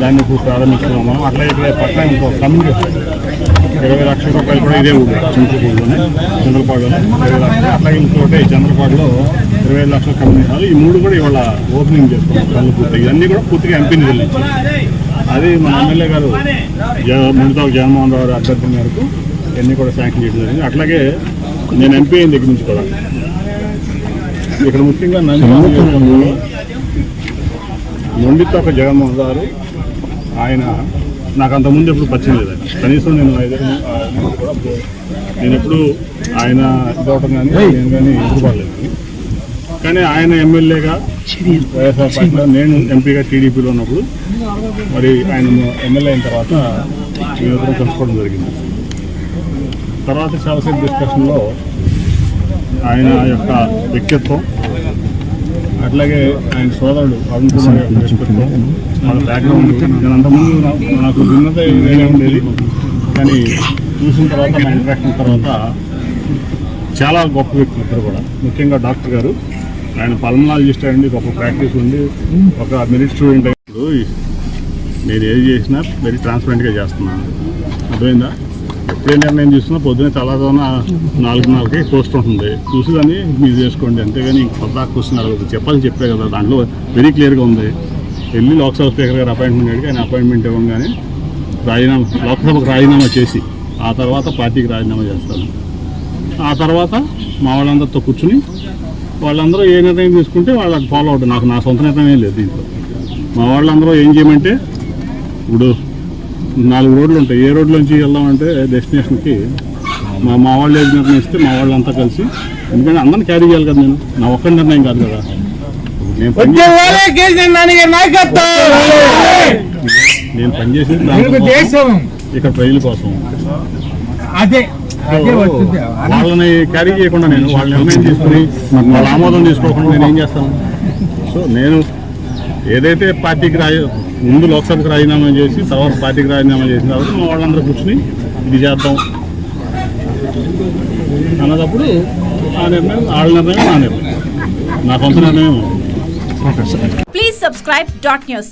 దాన్ని ఇప్పుడు ప్రారంభించుకున్నాం మనం అట్లా ఇక్కడ పక్కన ఇంకో కమ్యూనిటీ ఇరవై లక్షల రూపాయలు కూడా ఇదే ఊరు చింతపూడిలోనే చంద్రపాడులోనే ఇరవై లక్షలు. అట్లాగే ఇంకోటి చంద్రపాడులో ఇరవై ఐదు లక్షల కమ్యూనిటీ హాల్ ఈ మూడు కూడా ఇవాళ ఓపెనింగ్ చేసుకున్నాం పనులు పూర్తిగా. ఇవన్నీ కూడా పూర్తిగా ఎంపీ నిధులు నుంచి అది మన ఎమ్మెల్యే గారు ముందుతో జగన్మోహన్ రావు గారి అభ్యర్థి మేరకు ఇవన్నీ కూడా శాంక్షన్ చేయడం జరిగింది. అట్లాగే నేను ఎంపీ అయిన దగ్గర నుంచి కూడా ఇక్కడ ముఖ్యంగా నంది మొండితోక జగన్మోహన్ గారు ఆయన నాకు అంతకుముందు ఎప్పుడు పరిచయం లేదు. ఆయన. కనీసం నేను ఐదు కూడా నేను ఎప్పుడు ఆయన ఇదవటం కానీ నేను కానీ ఎదురుపడలేదు. కానీ ఆయన ఎమ్మెల్యేగా వైఎస్ఆర్ పార్టీలో నేను ఎంపీగా టీడీపీలో ఉన్నప్పుడు మరి ఆయన ఎమ్మెల్యే అయిన తర్వాత మేమిద్దరం కలుసుకోవడం జరిగింది. తర్వాత చాలాసేపు డిస్కషన్లో ఆయన యొక్క వ్యక్తిత్వం అట్లాగే ఆయన సోదరుడు అరుణ్ కుమార్ వాళ్ళ బ్యాక్గ్రౌండ్ నేను అంతకుముందు నాకు భిన్నత వేరే ఉండేది. కానీ చూసిన తర్వాత మా ఇంటరాక్షన్ తర్వాత చాలా గొప్ప వ్యక్తులు ఇద్దరు కూడా. ముఖ్యంగా డాక్టర్ గారు. ఆయన పల్మనాలజిస్ట్ అండి గొప్ప ప్రాక్టీస్ ఉండి ఒక మెరిట్ స్టూడెంట్ ఇప్పుడు నేను ఏది చేసినా వెరీ ట్రాన్స్పరెంట్గా చేస్తున్నాను. అర్థమైందా? ఎప్పుడే నిర్ణయం తీసుకున్నా పొద్దున్నే తెల్లదోన నాలుగున్నరకి పోస్ట్ ఉంటుంది. చూసి దాన్ని మీరు చేసుకోండి. అంతేగాని కొత్త క్వశ్చన్ కూర్చున్నారు చెప్పాలి చెప్పే కదా. దాంట్లో వెరీ క్లియర్గా ఉంది. వెళ్ళి లోక్సభ స్పీకర్ గారు అపాయింట్మెంట్ అడిగి ఆయన అపాయింట్మెంట్ ఇవ్వగానే రాజీనామా లోక్సభకు రాజీనామా చేసి ఆ తర్వాత పార్టీకి రాజీనామా చేస్తాను ఆ తర్వాత మా వాళ్ళందరితో కూర్చుని వాళ్ళందరూ ఏ నిర్ణయం తీసుకుంటే వాళ్ళకి ఫాలో అవుతుంది నాకు నా సొంత నిర్ణయం లేదు దీంట్లో. మా వాళ్ళందరూ ఏం చేయమంటే ఇప్పుడు నాలుగు రోడ్లు ఉంటాయి. ఏ రోడ్లోంచి వెళ్దామంటే డెస్టినేషన్కి మా మా వాళ్ళు ఏది నిర్ణయిస్తే మా వాళ్ళంతా కలిసి. ఎందుకంటే అందరిని క్యారీ చేయాలి కదా నేను. నా ఒక్క నిర్ణయం కాదు కదా. నేను నేను పనిచేసేది ఇక్కడ ప్రజల కోసం. అదే వాళ్ళని క్యారీ చేయకుండా నేను వాళ్ళ నిర్ణయం తీసుకుని వాళ్ళ ఆమోదం తీసుకోకుండా నేను ఏం చేస్తాను? సో నేను ఏదైతే పార్టీకి రాయ ముందు లోక్సభకు రాజీనామా చేసి తర్వాత పార్టీకి రాజీనామా చేసిన తర్వాత మా వాళ్ళందరూ కూర్చుని ఇది చేద్దాం. అన్నదప్పుడు ఆ నిర్ణయం వాళ్ళ నిర్ణయం నా నిర్ణయం. నా సొంత నిర్ణయం ప్లీజ్ సబ్స్క్రైబ్ డాట్ న్యూస్